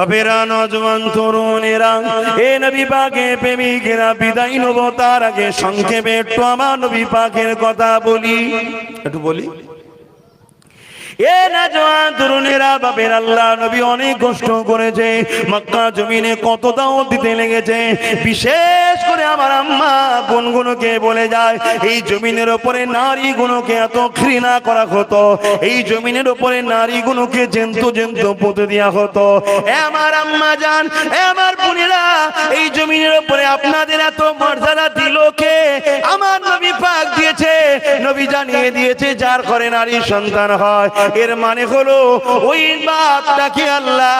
বাপেরা নজওয়ান তরুণেরা এ নবী পাকে প্রেমিকেরা বিদায় নেব তার আগে সংক্ষেপে একটু আমার নবী পাকের কথা বলি একটু বলি? বিশেষ করে আমার আম্মা বলে যায়, এই জমিনের ওপরে নারীগুলোকে এত ঘৃণা করা হতো, এই জমিনের ওপরে জেন্তু পুঁতে দেওয়া হতো। আমার আম্মা এ আমার বোনেরা, এই জমিনের আপনাদের এত মর্যাদা দিল কে? আমার নবী পাক দিয়েছে, নবী জানিয়ে দিয়েছে, যার ঘরে নারী সন্তান হয় এর মানে হলো, ওই বাপটাকে আল্লাহ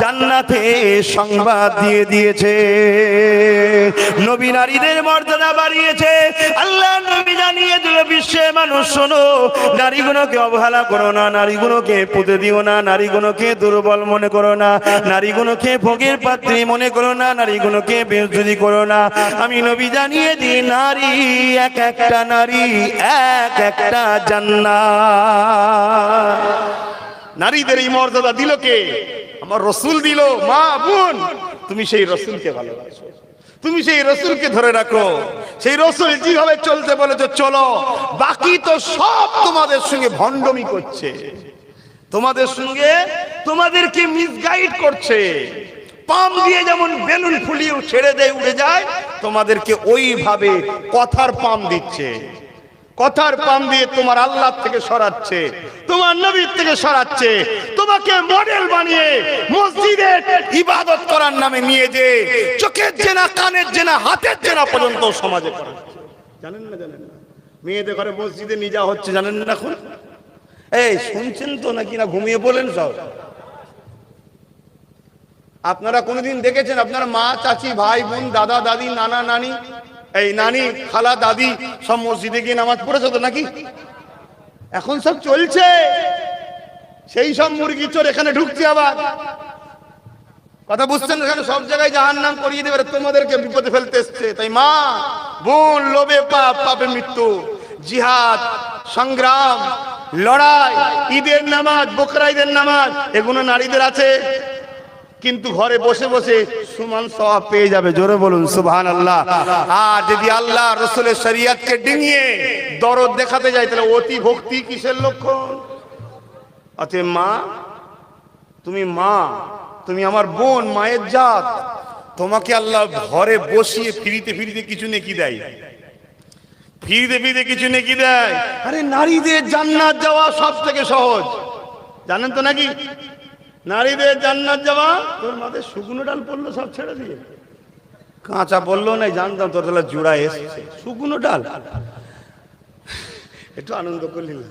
জান্নাতে সংবাদ দিয়ে দিয়েছে। নবী নারীদের মর্যাদা বাড়িয়েছে। আল্লাহ নবী জানিয়ে দিল, বিশ্বে মানুষ, শোনো, নারীগুলোকে অবহেলা করো না, নারীগুলোকে পুঁতে দিও না, নারীগুলোকে দুর্বল মনে করো না, নারীগুলোকে ভোগের পাত্রী মনে করো না, নারীগুলোকে বেজুদি করো না। আমি নবী জানিয়ে দিই, নারী এক একটা নারী, এক একটা জান্নাত। নারীদের এই মর্যাদা দিল কে? আমার রসুল দিল, মা বোন। তুমি সেই রসুলকে ভালোবাসো। তুমি সেই রসুলকে ধরে রাখো। সেই রসুল যেভাবে চলতে বলেছে, চলো। বাকি তো সব তোমাদের সঙ্গে ভণ্ডমি করছে। তোমাদের সঙ্গে তোমাদেরকে মিসগাইড করছে। পাম দিয়ে যেমন বেলুন ফুলিয়ে ছেড়ে দেয়, উড়ে যায়, তোমাদেরকে ওইভাবে কথার পাম দিচ্ছে। কথার পাম দিয়ে তোমার আল্লাহ থেকে সরাচ্ছে, তোমার নবীর থেকে সরাচ্ছে, তোমাকে মডেল বানিয়ে মসজিদে ইবাদত করার নামে নিয়ে যে চোখের জেনা, কানের জেনা, হাতের জেনা পর্যন্ত সমাজে জানেন না জানেন না? মেয়েদের ঘরে মসজিদে যাওয়া হচ্ছে, জানেন না এখন? এই, শুনছেন তো নাকি না? ঘুমিয়ে বলেন সব। আপনারা কোনোদিন দেখেছেন আপনার মা, চাচি, ভাই, বোন, দাদা, দাদি, নানা, নানি এই নানি, খালা, দাদি সব মসজিদে গিয়ে নামাজ পড়েছে তো নাকি? এখন সব চলছে। সেই সব মুরগি চোর এখানে ঢুকছে আবার। কথা বুঝছেন এখানে? সব জায়গায় জাহান নাম করিয়ে দেবে, তোমাদেরকে বিপদে ফেলতে এসছে। তাই মা, বোন, লোভে পাপ, পাপে মৃত্যু। জিহাদ, সংগ্রাম, লড়াই, ঈদের নামাজ বকরা ঈদের নামাজ, এগুলো নারীদের আছে। কিন্তু ঘরে বসে বসে সুমান সওয়াব পেয়ে যাবে। জোরে বলুন সুবহান আল্লাহ আর যদি আল্লাহ রসুলের শরিয়াতকে ডিঙিয়ে দরদ দেখাতে যায়, তাহলে অতি ভক্তি কিসের লক্ষণ? অতএব মা, তুমি মা, তুমি আমার বোন, মায়ের জাত। তোমাকে আল্লাহ ঘরে বসিয়ে ফিরিতে ফিরিতে কিছু নেকি দেয়। ফিরিতে ফিরিতে কিছু নেকি দেয়। আরে নারীদের জান্নাত যাওয়া সব থেকে সহজ। জানেন তো নাকি? নারীদের জান্নাত যাওয়া, তোর মাথায় শুকনো ডাল পড়ল, সব ছেড়ে দিয়ে। কাঁচা বলল না জানতাম তোর তাহলে জোড়া এসছে। শুকনো ডাল। একটু আনন্দ করলি না?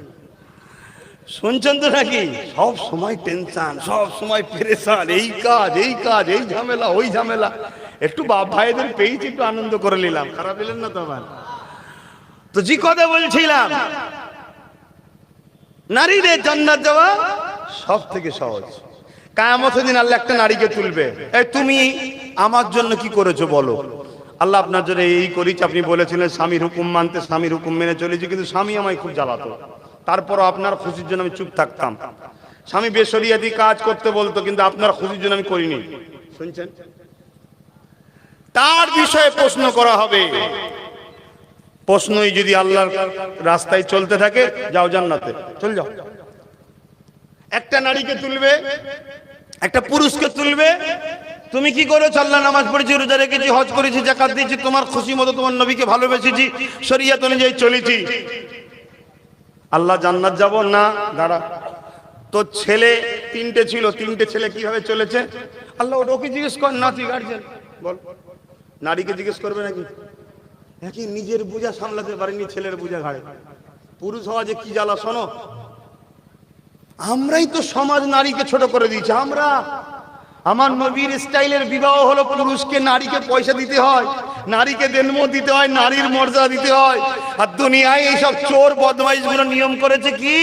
শুনছেন তো নাকি? সব সময় টেনশন, সব সময় পেরেশান, এই কাজ এই কাজ, এই ঝামেলা, ওই ঝামেলা। একটু বাপ ভাইদের পেয়েছি একটু আনন্দ করে নিলাম। খারাপ দিলেন না তো আমার তো জি কথা বলছিলাম, নারীদের জান্নাত যাওয়া সব থেকে সহজ। কায়ামতের দিন আল্লাহ একটা নারীকে তুলবে। এই তুমি আমার জন্য কি করেছ বলো? আল্লাহ আপনার জন্য এই করেছি, আপনি বলেছিলেন, স্বামীর হুকুম মানতে স্বামীর হুকুম মেনে চলেছি, কিন্তু স্বামী আমায় খুব জ্বালাতো। তারপরও আপনার খুশির জন্য আমি চুপ থাকতাম। স্বামী বেসরিয়াতি কাজ করতে বলতো, কিন্তু আপনার খুশির জন্য আমি করিনি। শুনছেন? তার বিষয়ে প্রশ্ন করা হবে। প্রশ্নই যদি আল্লাহর রাস্তায় চলতে থাকে, যাও জান্নাতে। চল যাও। একটা নারীকে তুলবে, একটা পুরুষকে তুলবে। তুমি কি করেছ? আল্লাহ নামাজ পড়েছি, রোজা রেখেছি, হজ করেছি জাকাত দিয়েছি, তোমার খুশি মতো তোমার নবীকে ভালোবেসেছি, শরিয়াত অনুযায়ী চলেছি। আল্লাহ জান্নাত যাব? না, দাঁড়া। তোর ছেলে তিনটে ছিল, তিনটে ছেলে কীভাবে চলেছে? আল্লাহ ওকে জিজ্ঞেস কর না তুই গার্জেন বল। নারীকে জিজ্ঞেস করবে নাকি? নাকি নিজের বোঝা সামলাতে পারেনি ছেলের বোঝা ঘাড়ে? পুরুষ হওয়া যে কি জ্বালা, শোনো। আমরাই তো সমাজ নারীকে ছোট করে দিয়েছি, আমরা। আমার নবীর স্টাইলের বিবাহ হলো পুরুষকে নারীকে পয়সা দিতে হয়, নারীকে জন্ম দিতে হয়, নারীর মর্যাদা দিতে হয়। আর দুনিয়ায় এইসব চোর বদমাইশগুলো নিয়ম করেছে কি?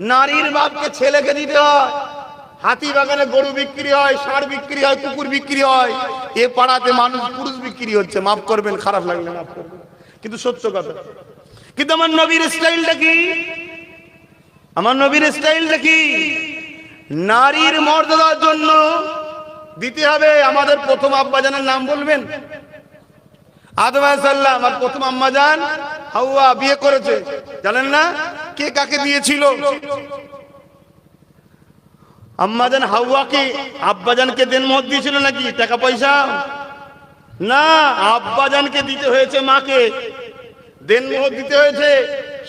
নারীর বাপকে ছেলেকে দিতে হয়। হাতি বাগানে গরু বিক্রি হয়, ষাঁড় বিক্রি হয়, কুকুর বিক্রি হয়। এ পাড়াতে মানুষ পুরুষ বিক্রি হচ্ছে, মাফ করবেন, খারাপ লাগলে মাফ করবেন। কিন্তু সত্য কথা, কিন্তু আমার নবীর স্টাইলটা কি? আমার নবীর স্টাইলটা কি? নারীর মর্যাদার জন্য দিতে হবে। আমাদের প্রথম আব্বাজানের নাম বলবেন? প্রথম আম্মাজান বিয়ে করেছে। জানেন না কে কাকে দিয়েছিল? আম্মাজান আব্বাজানকে দিয়েছিল নাকি? টাকা পয়সা? না আব্বাজানকে দিতে হয়েছে মাকে। দেন দিতে হয়েছে।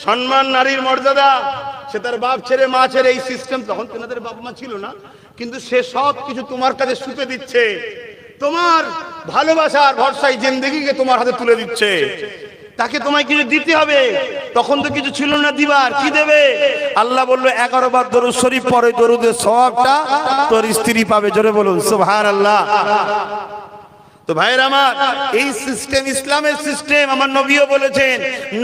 সম্মান নারীর মর্যাদা। সে তার বাপ ছেড়ে, মা ছেড়ে এই সিস্টেম তখন তেনাদের বাপ মা ছিল না, কিন্তু সে সব কিছু তোমার কাছে সুপে দিচ্ছে। তোমার ভালোবাসার ভরসায় জিন্দগিকে তোমার হাতে তুলে দিচ্ছে। তাকে তোমায় কিছু দিতে হবে, তখন তো কিছু ছিল না দিবার, কি দেবে? আল্লাহ বলল, এগারো বার দরুদ শরীফ, পরে দরুদের সবটা তোর স্ত্রী পাবে। জোরে বলুন সুবহান আল্লাহ তো ভাইয়ের আমার, এই সিস্টেম ইসলামের সিস্টেম আমার নবীও বলেছেন,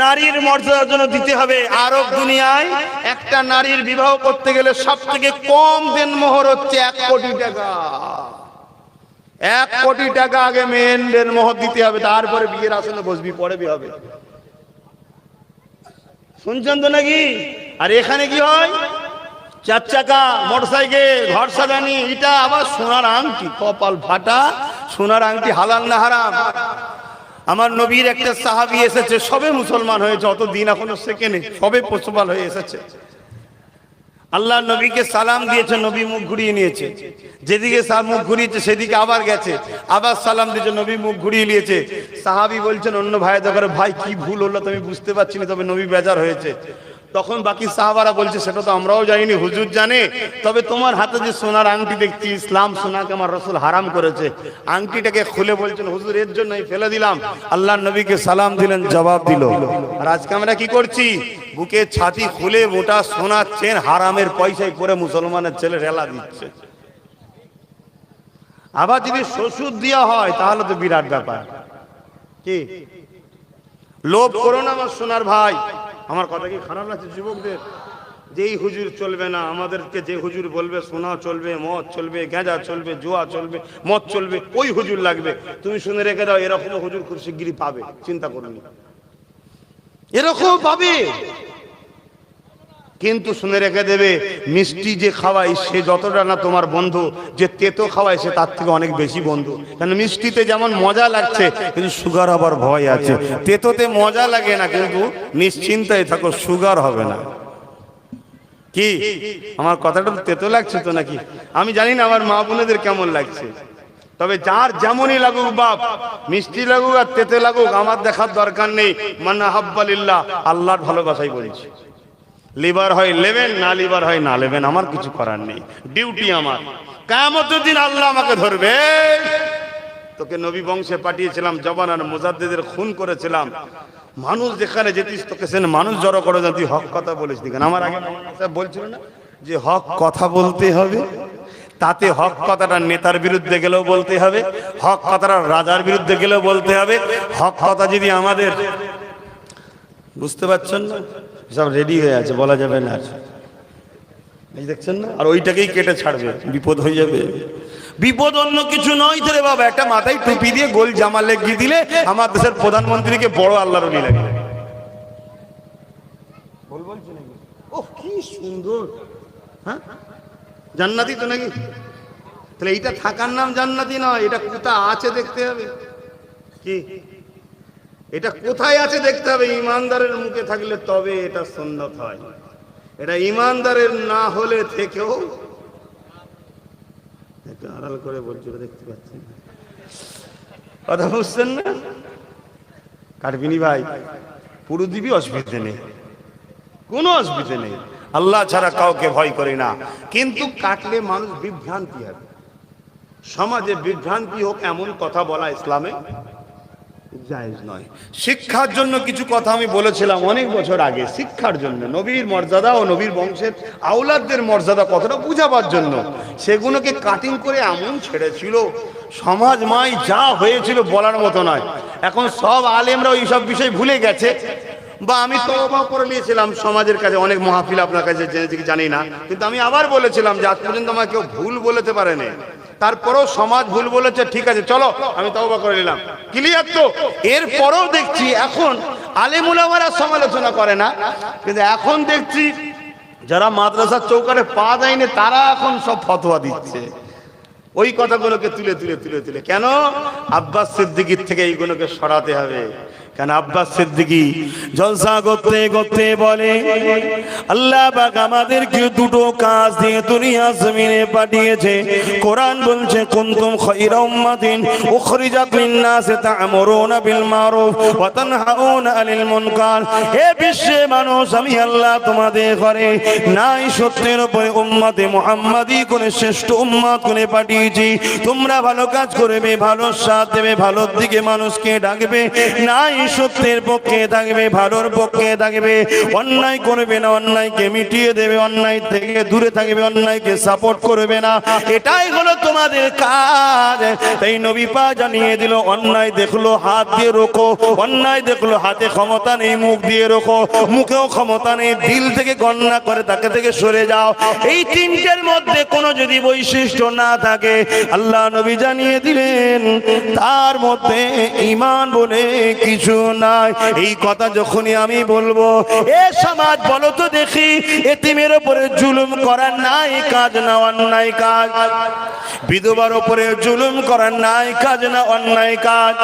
নারীর মর্যাদার জন্য দিতে হবে। আরব দুনিয়ায় একটা নারীর বিবাহ করতে গেলে সব থেকে কম দেন মোহর হচ্ছে এক কোটি টাকা। এক কোটি টাকা আগে মেন দেন মোহর দিতে হবে, তারপরে বিয়ের আসলে বসবি, পরে বিয়ে হবে। শুনছেন তো নাকি? আর এখানে কি হয়? চার চাকা, মোটরসাইকেল, ঘর সাজানি, এটা আবার সোনার আংটি, কপাল ফাটা সোনার আংটি হালাল না হারাম? আমার নবীর একটা সাহাবি এসেছে, সবে মুসলমান হয়েছে, অত দিন এখনও সেকেন্ডে সবে পশুপাল হয়ে এসেছে। আল্লাহ নবীকে সালাম দিয়েছে, নবী মুখ ঘুরিয়ে নিয়েছে। যেদিকে মুখ ঘুরিয়েছে, সেদিকে আবার গেছে, আবার সালাম দিয়েছে, নবী মুখ ঘুরিয়ে নিয়েছে। সাহাবি বলছেন, অন্য ভাই করে ভাই, কি ভুল হলো তুমি বুঝতে পারছি না, তবে নবী বেজার হয়েছে। তখন বাকি সাহাবারা বলছে, সেটা তো আমরাও জানিনি, হুজুর জানে। তবে তোমার হাতে যে সোনার আংটি দেখছি, ইসলাম সোনাকে আমার রসুল হারাম করেছে। আংটিটাকে খুলে বলছেন, হুজুর, এর জন্যই ফেলে দিলাম। আল্লাহ নবীকে সালাম দিলেন, জবাব দিল, আর আজকে আমরা কি করছি? বুকে ছাতি খুলে মোটা সোনার চেন হারামের পয়সায় করে মুসলমানের ছেলে রেলা দিচ্ছে। আবার যদি শ্বশুর দেওয়া হয়, তাহলে তো বিরাট ব্যাপার। কি? লোভ করো না আমার সোনার ভাই। আমার কথা কি খারাপ লাগছে যুবকদের? যেই হুজুর চলবে না, আমাদেরকে যে হুজুর বলবে, সোনা চলবে, মদ চলবে, গেঁজা চলবে, জোয়া চলবে, মদ চলবে, ওই হুজুর লাগবে। তুমি শুনে রেখে দাও এরকম হুজুর খুব শিগগিরই পাবে, চিন্তা করুন। এরকম পাবে? কিন্তু শুনে রেখে দেবে, মিষ্টি যে খাওয়াই সে যতটা না তোমার বন্ধু, যে তেতো খাওয়াই সে তার থেকে অনেক বেশি বন্ধু। কারণ মিষ্টিতে যেমন মজা লাগছে, কিন্তু সুগার হবার ভয় আছে। তেতোতে মজা লাগে না, কিন্তু নিশ্চিন্তায় থাকো, সুগার হবে না। কি? আমার কথাটা তেতো লাগছে তো নাকি? আমি জানি না আমার মা বোনেদের কেমন লাগছে। তবে যার যেমনই লাগুক বাপ, মিষ্টি লাগুক আর তেতে লাগুক, আমার দেখার দরকার নেই। মান্না হাব্বালিল্লাহ, আল্লাহর ভালোবাসাই বলছি। লিভার হয় লেবেন না লিভার হয় না লেবেন আমার কিছু করার নেই। ডিউটি আমার। কামতের দিন আল্লাহ আমাকে ধরবে। তোকে নবী বংশে পাঠিয়েছিলাম জবানার মোজাদ্দেদের খুন করেছিলাম। মানুষ যেখানে যেতিস তোকে সেখানে মানুষ জড়ো করে যান তুই হক কথা বলিস কেন? আমার আগে বলছিল না যে হক কথা বলতে হবে, তাতে হক কথাটা নেতার বিরুদ্ধে গেলেও বলতে হবে, হক কথাটা রাজার বিরুদ্ধে গেলেও বলতে হবে। হক কথা যদি আমাদের, বুঝতে পারছেন না? সব রেডি হয়ে আছে, বলা যাবে না। এই দেখছেন না? আর ওইটাকেই কেটে ছাড়বে, বিপদ হয়ে যাবে। বিপদ অন্য কিছু নয় তো রে বাবা, একটা মাথায় টুপি দিয়ে গোল জামা লেগিয়ে দিলে আমার দেশের প্রধানমন্ত্রীকে বড় আল্লাহর অলি লাগে। ও কি সুন্দর। হ্যাঁ? জান্নাতি তো নাকি? তাহলে এইটা থাকার নাম জান্নাতি নয়, এটা কোথা আছে দেখতে হবে। কি? এটা কোথায় আছে দেখতে হবে, ইমানদারের মুখে থাকলে তবে এটা সুন্নত হয়। এটা ইমানদারের না হলে থেকেও একটু আড়াল করে বলছি দেখতে পাচ্ছেন কথা বুঝছেন না? কাটবিনি ভাই পুরো দিবি অসুবিধে নেই। কোনো অসুবিধে নেই। আল্লাহ ছাড়া কাউকে ভয় করি না। কিন্তু কাটলে মানুষ বিভ্রান্তি হবে। সমাজে বিভ্রান্তি হোক এমন কথা বলা ইসলামে নয়। শিক্ষার জন্য কিছু কথা আমি বলেছিলাম অনেক বছর আগে। শিক্ষার জন্য, নবীর মর্যাদা ও নবীর বংশের আউলাদদের মর্যাদা কতটা বুঝাবার জন্য, সেগুলোকে কাটিং করে এমন ছেড়েছিল। সমাজ মাই যা হয়েছিল বলার মতো নয়। এখন সব আলেমরা ওই সব বিষয় ভুলে গেছে। বা আমি তওবা করে নিয়েছিলাম। সমাজের কাছে অনেক মহাফিল আপনার কাছে জেনেছি জানি না। কিন্তু আমি আবার বলেছিলাম যে আজ পর্যন্ত আমাকে কেউ ভুল বলতে পারেনি। তারপরেও সমাজ ভুল বলেছে, ঠিক আছে, চলো, আমি তওবা করে নিলাম। ক্লিয়ার তো? এরপরেও দেখছি এখন আলেমুলামারা সমালোচনা করে না, কিন্তু এখন দেখছি যারা মাদ্রাসার চৌকারে পা দেয়নি, তারা এখন সব ফতোয়া দিচ্ছে। ওই কথাগুলোকে তুলে তুলে তুলে তুলে। কেন? আব্বাস সিদ্দিকির থেকে এইগুলোকে সরাতে হবে। কেন আব্বাস সিদ্দিকি জলসা করতে করতে বলে, আল্লাহ পাক আমাদেরকে দুটো কাজ দিয়ে দুনিয়া জমিনে পাঠিয়েছে। কোরআন বলছে, কুনতুম খায়রা উম্মাতিন উখরিজাত লিন-নাস তা'মুরুনা বিল মারুফ ওয়া তানহাউনা আনিল মুনকার। হে বিশ্বে মানুষ, আমি আল্লাহ তোমাদের ঘরে নাই সত্যের উপরে উম্মতে মুহাম্মাদি করে শ্রেষ্ঠ উম্মত করে পাঠিয়েছি। তোমরা ভালো কাজ করবে, ভালো সাথ দেবে, ভালোর দিকে মানুষকে ডাকবে। নাই সত্যের পক্ষে থাকবে ভালোর পক্ষে থাকবে অন্যায় করবে না, অন্যায়কে মিটিয়ে দেবে, অন্যায় থেকে দূরে থাকবে, অন্যায়কে সাপোর্ট করবে না। এটাই হলো তোমাদের কাজ। তাই নবী পা জানিয়ে দিল, অন্যায় দেখল, হাত দিয়ে রোখো অন্যায় দেখল, হাতে ক্ষমতা নেই, মুখ দিয়ে রোখো মুখেও ক্ষমতা নেই, দিল থেকে গণনা করে তাকে থেকে সরে যাও। এই তিনটের মধ্যে কোনো যদি বৈশিষ্ট্য না থাকে, আল্লাহ নবী জানিয়ে দিলেন, তার মধ্যে ইমান বলে কিছু নাই। এই কথা যখনই আমি বলব, এ সমাজ বলো তো দেখি, এতিমের উপরে জুলুম করার নাই কাজ, নেওয়ার নাই কাজ। বিধবার উপরে জুলুম করার নাই কাজ না অন্যায় কাজ।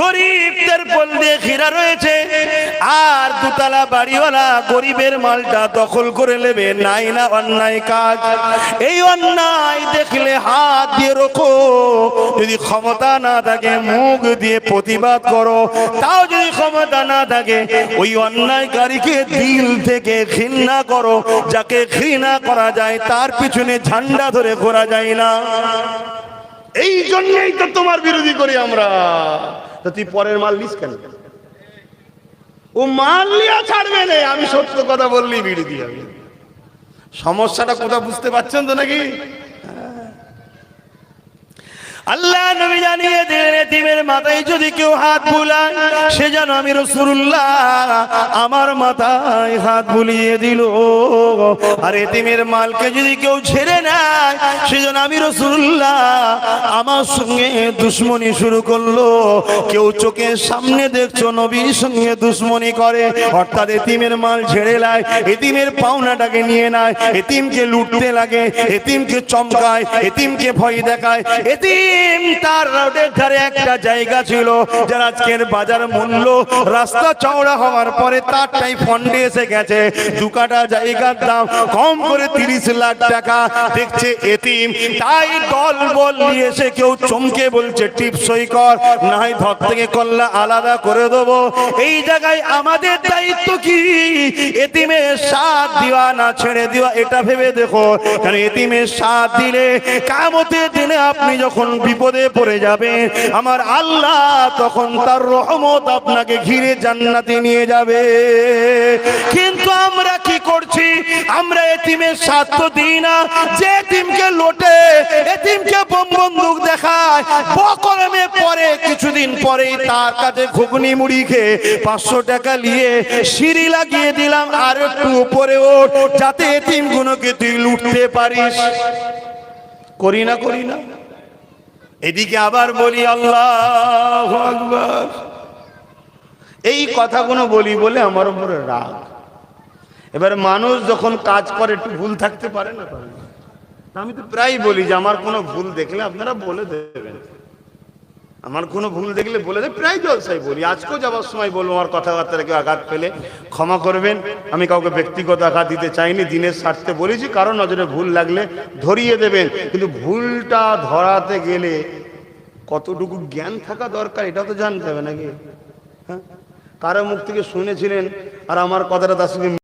গরিবদের বল দিয়ে ঘিরা রয়েছে, আর দুতলা বাড়িওয়ালা গরিবের মালটা দখল করে নেবে, নাই না অন্যায় কাজ। এই অন্যায় দেখলে হাত দিয়ে রোখো, যদি ক্ষমতা না থাকে মুখ দিয়ে প্রতিবাদ করো, তাও যদি ক্ষমতা না থাকে, ওই অন্যায়কারীকে দিল থেকে ঘৃণা করো, যাকে ঘৃণা করা যায় তার পিছনে ঝান্ডা ধরে ঘোরা যায় না। এই জন্যই তো তোমার বিরোধী করি আমরা। তো তুই পরের মাল নিস কেন? ও মাল নিয়ে ছাড়বে না, আমি সত্য কথা বললি বিরোধী আমি। সমস্যাটা কোথা বুঝতে পারছেন তো নাকি? আল্লাহ নবী জানিয়ে দিলেন, এতিমের মাথায় যদি কেউ হাত বুলায়, সে যেন আমি রসুল্লাহ আমার মাথায় হাত বুলিয়ে দিল। আর এতিমের মালকে যদি কেউ ছেড়ে নেয়, সে যেন আমি রসুল্লাহ আমার সঙ্গে দুশ্মনী শুরু করল। কেউ চোখের সামনে দেখছ, নবীর সঙ্গে দুশ্মনী করে। অর্থাৎ এতিমের মাল ছেড়ে নেয়, এতিমের পাওনাটাকে নিয়ে নেয়, এতিমকে লুটতে লাগে, এতিমকে চমকায়, এতিমকে ভয় দেখায়। এতিম চমকে বলছে টিপসই কর নাই ধর থেকে কল্লা আলাদা করে দেবো। এই জায়গায় আমাদের দায়িত্ব কি? এতিমের সাথ দিওয়া না ছেড়ে দিওয়া, এটা ভেবে দেখো। কারণ এতিমের সাথ দিলে কামতের দিনে আপনি যখন বিপদে পড়ে যাবেন আমার আল্লাহ তখন তার রহমত আপনাকে ঘিরে জান্নাতে নিয়ে যাবে। কিন্তু আমরা কি করছি? আমরা এতিমের তো দিই না। যে এতিমকে লোটে, এতিমকে বোম বন্দুক দেখায়, বকরমে পরে কিছুদিন পরেই তার কাছে ঘুগনি মুড়ি খেয়ে পাঁচশো টাকা নিয়ে সিঁড়ি লাগিয়ে দিলাম আর একটু উপরে ওঠ, যাতে এতিম গুলোকে তুই লুটতে পারিস। করি না করি না। এদিকে আবার বলি, আল্লাহ এই কথাগুলো বলি বলে আমার উপরে রাগ। এবার মানুষ যখন কাজ করে, একটু ভুল থাকতে পারে না? আমি তো প্রায় বলি যে, আমার কোনো ভুল দেখলে আপনারা বলে দেবেন। আমার কোনো ভুল দেখলে বলে দেয় প্রায় জলসাই বলি। আজকেও যাওয়ার সময় বলব, আমার কথাবার্তা কেউ আঘাত পেলে ক্ষমা করবেন। আমি কাউকে ব্যক্তিগত আঘাত দিতে চাইনি, দিনের স্বার্থে বলেছি, কারও নজরে ভুল লাগলে ধরিয়ে দেবেন। কিন্তু ভুলটা ধরাতে গেলে কতটুকু জ্ঞান থাকা দরকার এটা তো জানতে হবে নাকি? হ্যাঁ? কারও মুখ থেকে শুনেছিলেন, আর আমার কথাটা তার সঙ্গে